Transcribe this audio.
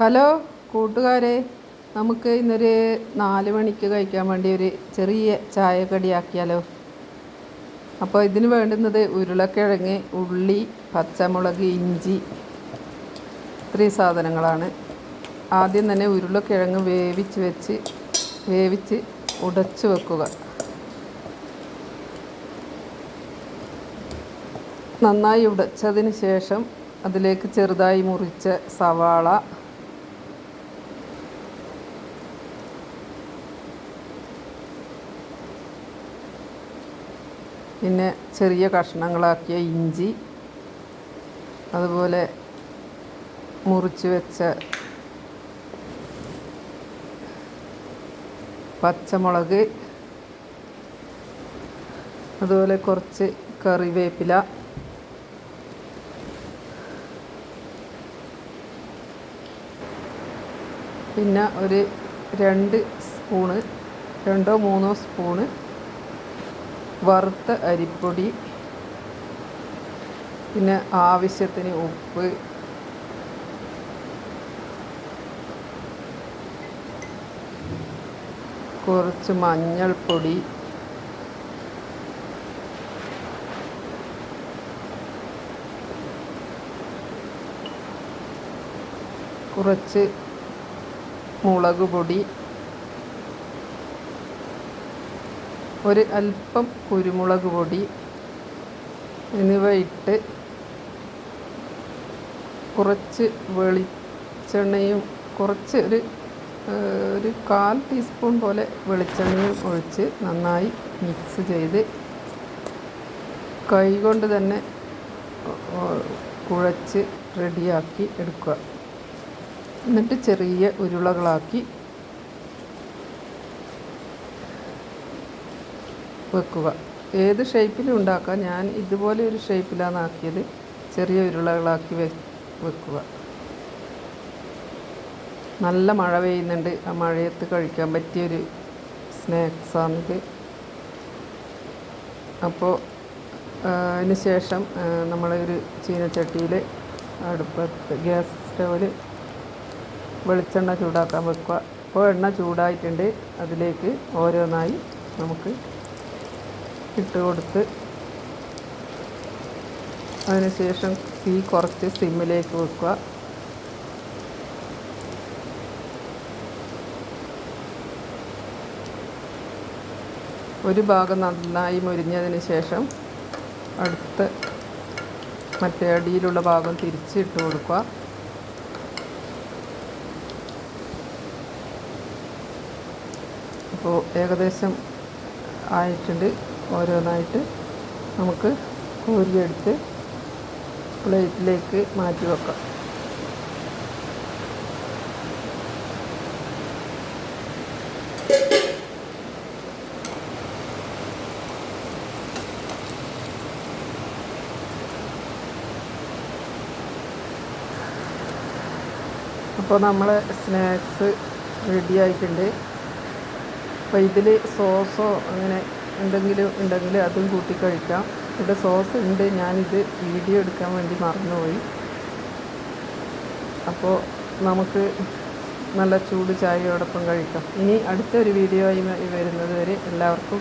Hello കൂട്ടുകാരെ. നമുക്ക് ഇന്നൊരു നാല് മണിക്ക് കഴിക്കാൻ വേണ്ടി ഒരു ചെറിയ ചായക്കടിയാക്കിയാലോ അപ്പോൾ ഇതിന് വേണ്ടുന്നത് ഉരുളക്കിഴങ്ങ് ഉള്ളി പച്ചമുളക് ഇഞ്ചി ഇത്രയും സാധനങ്ങളാണ്. ആദ്യം തന്നെ ഉരുളക്കിഴങ്ങ് വേവിച്ച് വെച്ച് വേവിച്ച് ഉടച്ച് വെക്കുക. നന്നായി ഉടച്ചതിന് ശേഷം അതിലേക്ക് ചെറുതായി മുറിച്ച സവാള പിന്നെ ചെറിയ കഷ്ണങ്ങളാക്കിയ ഇഞ്ചി അതുപോലെ മുറിച്ച് വെച്ച പച്ചമുളക് അതുപോലെ കുറച്ച് കറിവേപ്പില പിന്നെ ഒരു രണ്ട് സ്പൂണ് രണ്ടോ മൂന്നോ സ്പൂണ് വറുത്ത അരിപ്പൊടി പിന്നെ ആവശ്യത്തിന് ഉപ്പ് കുറച്ച് മഞ്ഞൾപ്പൊടി കുറച്ച് മുളക് പൊടി ഒരു അല്പം കുരുമുളക് പൊടി എന്നിവ ഇട്ട് കുറച്ച് വെളിച്ചെണ്ണയും കുറച്ച് ഒരു ഒരു കാൽ ടീസ്പൂൺ പോലെ വെളിച്ചെണ്ണയും ഒഴിച്ച് നന്നായി മിക്സ് ചെയ്ത് കൈകൊണ്ട് തന്നെ കുഴച്ച് റെഡിയാക്കി എടുക്കുക. എന്നിട്ട് ചെറിയ ഉരുളകളാക്കി വെക്കുക. ഏത് ഷേപ്പിലും ഉണ്ടാക്കാം. ഞാൻ ഇതുപോലെ ഒരു ഷേപ്പിലാണ് ആക്കിയത് ചെറിയ ഉരുളകളാക്കി വെ വെക്കുക. നല്ല മഴ പെയ്യുന്നുണ്ട്. ആ മഴയത്ത് കഴിക്കാൻ പറ്റിയൊരു സ്നാക്സാണിത് അപ്പോൾ അതിന് ശേഷം നമ്മളൊരു ചീനച്ചട്ടിയിൽ അടുപ്പത്ത് ഗ്യാസ് സ്റ്റവിൽ വെളിച്ചെണ്ണ ചൂടാക്കാൻ വെക്കുക. അപ്പോൾ എണ്ണ ചൂടായിട്ടുണ്ട്. അതിലേക്ക് ഓരോന്നായി നമുക്ക് ഇട്ട് കൊടുത്ത് അതിനുശേഷം തീ കുറച്ച് സിമ്മിലേക്ക് വെക്കുക. ഒരു ഭാഗം നന്നായി മുരിഞ്ഞതിന് ശേഷം അടുത്ത മറ്റേ അടിയിലുള്ള ഭാഗം തിരിച്ചിട്ട് കൊടുക്കുക. അപ്പോൾ ഏകദേശം ആയിട്ടുണ്ട്. ഓരോന്നായിട്ട് നമുക്ക് കോരിയെടുത്ത് പ്ലേറ്റിലേക്ക് മാറ്റി വെക്കാം. അപ്പോൾ നമ്മൾ സ്നാക്സ് റെഡി ആയിട്ടുണ്ട്. അപ്പോൾ ഇതിൽ സോസോ അങ്ങനെ എന്തെങ്കിലും ഉണ്ടെങ്കിൽ അതും കൂട്ടി കഴിക്കാം. ഇവിടെ സോസ് ഉണ്ട് ഞാനിത് വീഡിയോ എടുക്കാൻ വേണ്ടി മറന്നുപോയി. അപ്പോൾ നമുക്ക് നല്ല ചൂട് ചായയോടൊപ്പം കഴിക്കാം. ഇനി അടുത്തൊരു വീഡിയോ ആയി വരുന്നത് വരെ എല്ലാവർക്കും